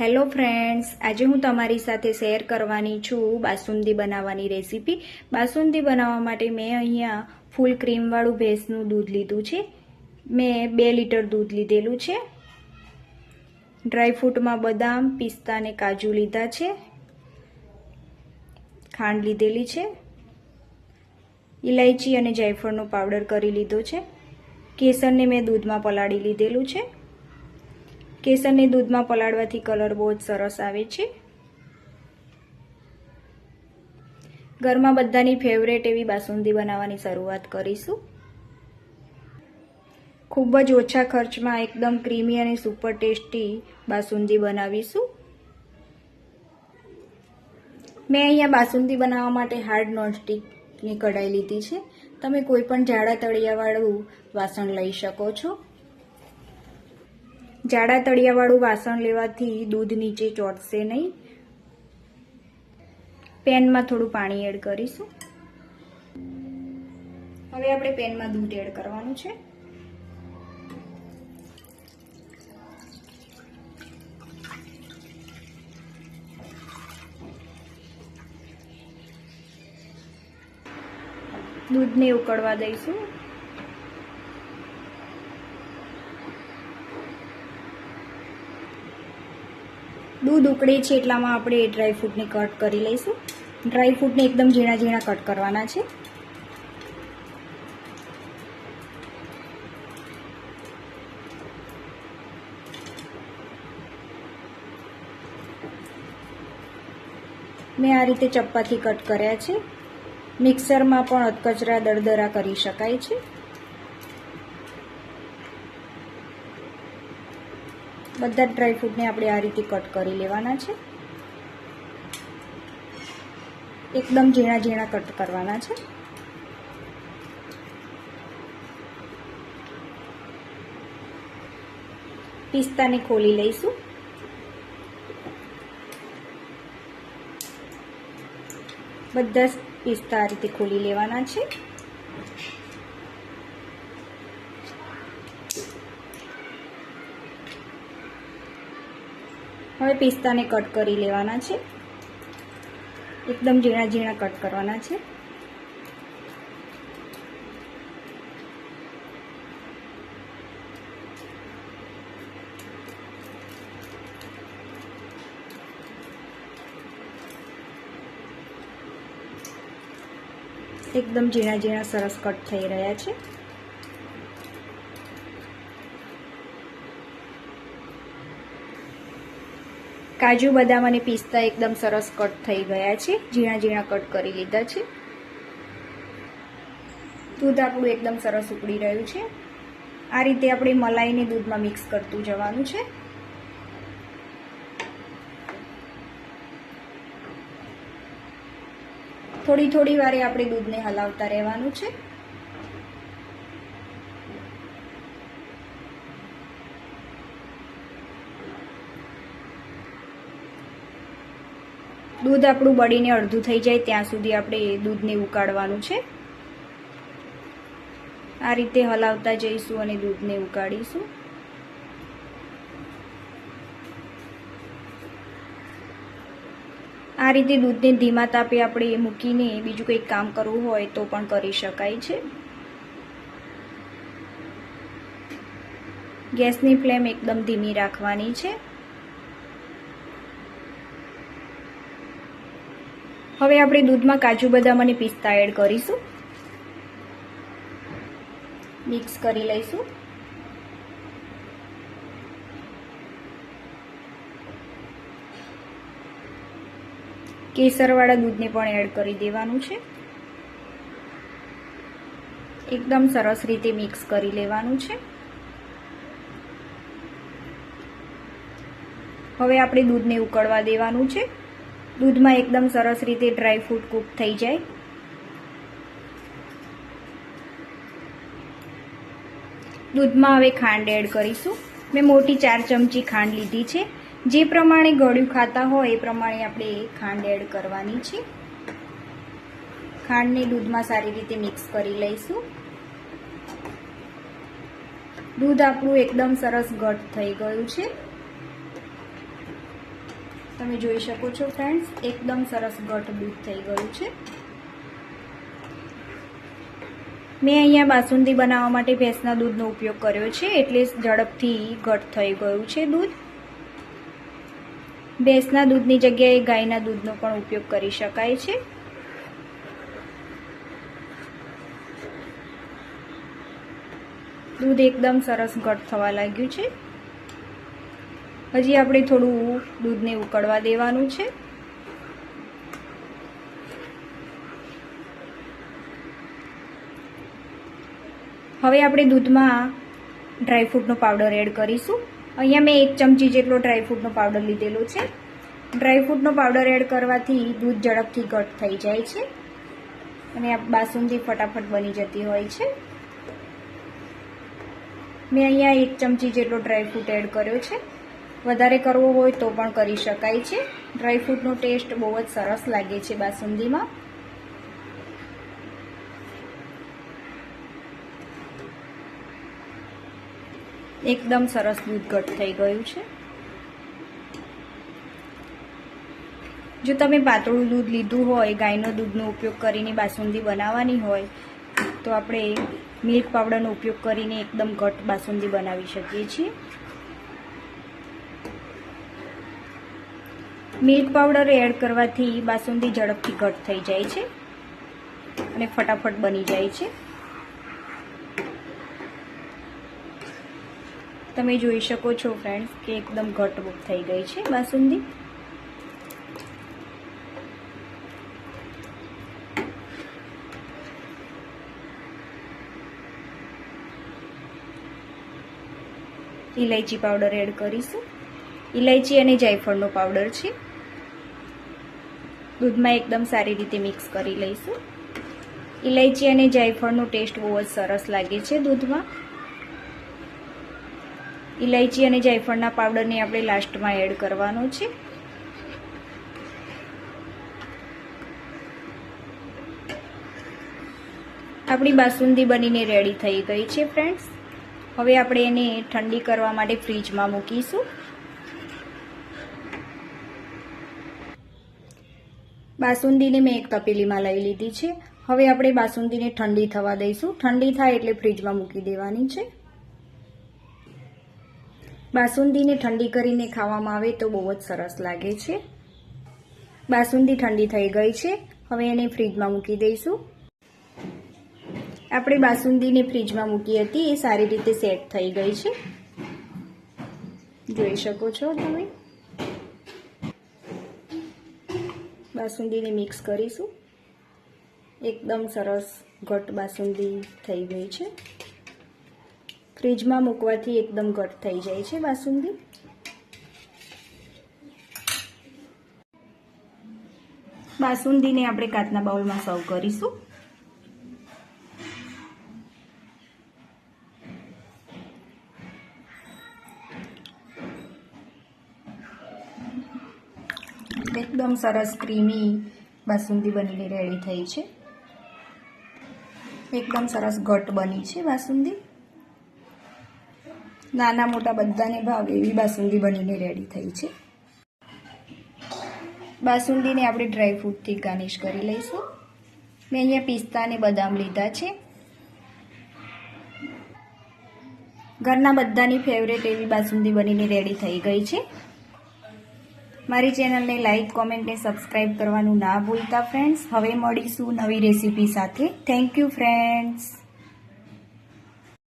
Hello friends આજે હું તમારી સાથે શેર કરવાની છું બાસુંદી બનાવવાની રેસીપી બાસુંદી બનાવવા માટે મેં અહીંયા ફૂલ ક્રીમવાળું ભેંસનું દૂધ લીધું છે. મેં બે લીટર દૂધ લીધેલું છે. ડ્રાયફ્રૂટમાં બદામ, પિસ્તા અને કાજુ લીધા છે. ખાંડ લીધેલી છે. ઇલાયચી અને જાયફળનો પાવડર કરી લીધો છે. કેસરને મેં દૂધમાં પલાળી લીધેલું છે. કેસરને દૂધમાં પલાળવાથી કલર બહુ જ સરસ આવે છે. ઘરમાં બધાની ફેવરેટ એવી બાસુંદી બનાવવાની શરૂઆત કરીશું. ખૂબ જ ઓછા ખર્ચમાં એકદમ ક્રીમી અને સુપર ટેસ્ટી બાસુંદી બનાવીશું. મેં અહીંયા બાસુંદી બનાવવા માટે હાર્ડ નોનસ્ટિકની કઢાઈ લીધી છે. તમે કોઈ પણ જાડા તળિયાવાળું વાસણ લઈ શકો છો. જાડા તળિયાવાળું વાસણ લેવાથી દૂધ નીચે ચોટશે નહીં. પેનમાં થોડું પાણી એડ કરીશું. હવે આપણે પેનમાં દૂધ એડ કરવાનું છે. દૂધને ઉકળવા દઈશું. દૂધ ઉકળે છે એટલામાં આપણે એ ડ્રાયફ્રૂટને કટ કરી લઈશું. ડ્રાયફ્રૂટને એકદમ ઝીણા ઝીણા કટ કરવાના છે. મેં આ રીતે ચપ્પાથી કટ કર્યા છે. મિક્સરમાં પણ અધકચરા દરદરા કરી શકાય છે. બધા જ ડ્રાયફ્રૂટને આપણે આ રીતે કટ કરી લેવાના છે. એકદમ ઝીણા ઝીણા કટ કરવાના છે. પિસ્તાને ખોલી લઈશું. બધા જ પિસ્તા આ રીતે ખોલી લેવાના છે. હવે પિસ્તાને કટ કરી લેવાના છે. એકદમ ઝીણા ઝીણા કટ કરવાના છે. એકદમ ઝીણા ઝીણા સરસ કટ થઈ રહ્યા છે. કાજુ બદામ અને પિસ્તા એકદમ સરસ કટ થઈ ગયા છે. ઝીણા ઝીણા કટ કરી લીધા છે. દૂધ આપણું એકદમ સરસ ઉકળી રહ્યું છે. આ રીતે આપણે મલાઈને દૂધમાં મિક્સ કરતું જવાનું છે. થોડી થોડી વારે આપણે દૂધને હલાવતા રહેવાનું છે. દૂધ આપણું બળીને અડધું થઈ જાય ત્યાં સુધી આપણે દૂધને ઉકાળવાનું છે. આ રીતે હલાવતા જઈશું અને દૂધને ઉકાળીશું. આ રીતે દૂધને ધીમા તાપે આપણે મૂકીને બીજું કંઈક કામ કરવું હોય તો પણ કરી શકાય છે. ગેસની ફ્લેમ એકદમ ધીમી રાખવાની છે. હવે આપણે દૂધમાં કાજુ બદામ અને પિસ્તા એડ કરીશું. મિક્સ કરી લઈશું. કેસરવાળા દૂધને પણ એડ કરી દેવાનું છે. એકદમ સરસ રીતે મિક્સ કરી લેવાનું છે. હવે આપણે દૂધને ઉકળવા દેવાનું છે. દૂધમાં એકદમ સરસ રીતે ડ્રાયફ્રૂટ કૂક થઈ જાય. દૂધમાં હવે ખાંડ એડ કરીશું. મેં મોટી ચાર ચમચી ખાંડ લીધી છે. જે પ્રમાણે ગળ્યું ખાતા હોય એ પ્રમાણે આપણે ખાંડ એડ કરવાની છે. ખાંડને દૂધમાં સારી રીતે મિક્સ કરી લઈશું. દૂધ આપણું એકદમ સરસ ઘટ થઈ ગયું છે. તમે જોઈ શકો છો ફ્રેન્ડ્સ એકદમ સરસ ગટ દૂધ થઈ ગયું છે. મેં અહીંયા બાસુંદી બનાવવા માટે ભેંસના દૂધનો ઉપયોગ કર્યો છે, એટલે ઝડપથી ઘટ થઈ ગયું છે દૂધ. ભેંસના દૂધની જગ્યાએ ગાયના દૂધનો પણ ઉપયોગ કરી શકાય છે. દૂધ એકદમ સરસ ઘટ થવા લાગ્યું છે. હજી આપણે થોડું દૂધને ઉકળવા દેવાનું છે. હવે આપણે દૂધમાં ડ્રાયફ્રૂટનો પાવડર એડ કરીશું. અહીંયા મેં એક ચમચી જેટલો ડ્રાયફ્રૂટનો પાવડર લીધેલો છે. ડ્રાયફ્રૂટનો પાવડર એડ કરવાથી દૂધ ઝડપથી ઘટ થઈ જાય છે અને આ બાસુંદી ફટાફટ બની જતી હોય છે. મેં અહીંયા એક ચમચી જેટલો ડ્રાયફ્રૂટ એડ કર્યો છે. વધારે કરવો હોય તો પણ કરી શકાય છે. ડ્રાયફ્રૂટનો ટેસ્ટ બહુ જ સરસ લાગે છે બાસુંદીમાં. એકદમ સરસ દૂધ ઘટ થઈ ગયું છે. જો તમે પાતળું દૂધ લીધું હોય, ગાયનો દૂધનો ઉપયોગ કરીને બાસુંદી બનાવવાની હોય, તો આપણે મિલ્ક પાવડરનો ઉપયોગ કરીને એકદમ ઘટ બાસુંદી બનાવી શકીએ છીએ. મિલ્ક પાવડર એડ કરવાથી બાસુંદી ઝડપથી ઘટ થઈ જાય છે અને ફટાફટ બની જાય છે. તમે જોઈ શકો છો ફ્રેન્ડ્સ કે એકદમ ઘટ થઈ ગઈ છે બાસુંદી. ઇલાયચી પાવડર એડ કરીશું. ઇલાયચી અને જાયફળનો પાવડર છે. દૂધમાં એકદમ સારી રીતે મિક્સ કરી લઈશું. ઇલાયચી અને જાયફળનો ટેસ્ટ બહુ જ સરસ લાગે છે દૂધમાં. ઇલાયચી અને જાયફળના પાવડરને આપણે લાસ્ટમાં એડ કરવાનો છે. આપણી બાસુંદી બનીને રેડી થઈ ગઈ છે ફ્રેન્ડ્સ હવે આપણે એને ઠંડી કરવા માટે ફ્રીજમાં મૂકીશું. બાસુંદીને મેં એક તપેલીમાં લઈ લીધી છે. હવે આપણે બાસુંદીને ઠંડી થવા દઈશું. ઠંડી થાય એટલે ફ્રીજમાં મૂકી દેવાની છે. બાસુંદીને ઠંડી કરીને ખાવામાં આવે તો બહુ જ સરસ લાગે છે. બાસુંદી ઠંડી થઈ ગઈ છે. હવે એને ફ્રીજમાં મૂકી દઈશું. આપણે બાસુંદીને ફ્રીજમાં મૂકી હતી. એ સારી રીતે સેટ થઈ ગઈ છે. જોઈ શકો છો તમે? બાસુંદીને મિક્સ કરીશું. એકદમ સરસ ઘટ બાસુંદી થઈ ગઈ છે. ફ્રીજમાં મૂકવાથી એકદમ ઘટ થઈ જાય છે બાસુંદી. બાસુંદીને આપણે કાચના બાઉલમાં સર્વ કરીશું. એકદમ સરસ ક્રીમી બાસુંદી બનીને રેડી થઈ છે. એકદમ સરસ ઘટ બની છે બાસુંદી. નાના મોટા બધાને ભાવ એવી બાસુંદી બનીને રેડી થઈ છે. બાસુંદીને આપણે ડ્રાયફ્રૂટથી ગાર્નિશ કરી લઈશું. મેં અહીંયા પિસ્તા અને બદામ લીધા છે. ઘરના બધાની ફેવરેટ એવી બાસુંદી બનીને રેડી થઈ ગઈ છે. મારી ચેનલને લાઇક કોમેન્ટને સબસ્ક્રાઈબ કરવાનું ના ભૂલતા, ફ્રેન્ડ્સ. હવે મળીશું નવી રેસીપી સાથે. Thank you, friends.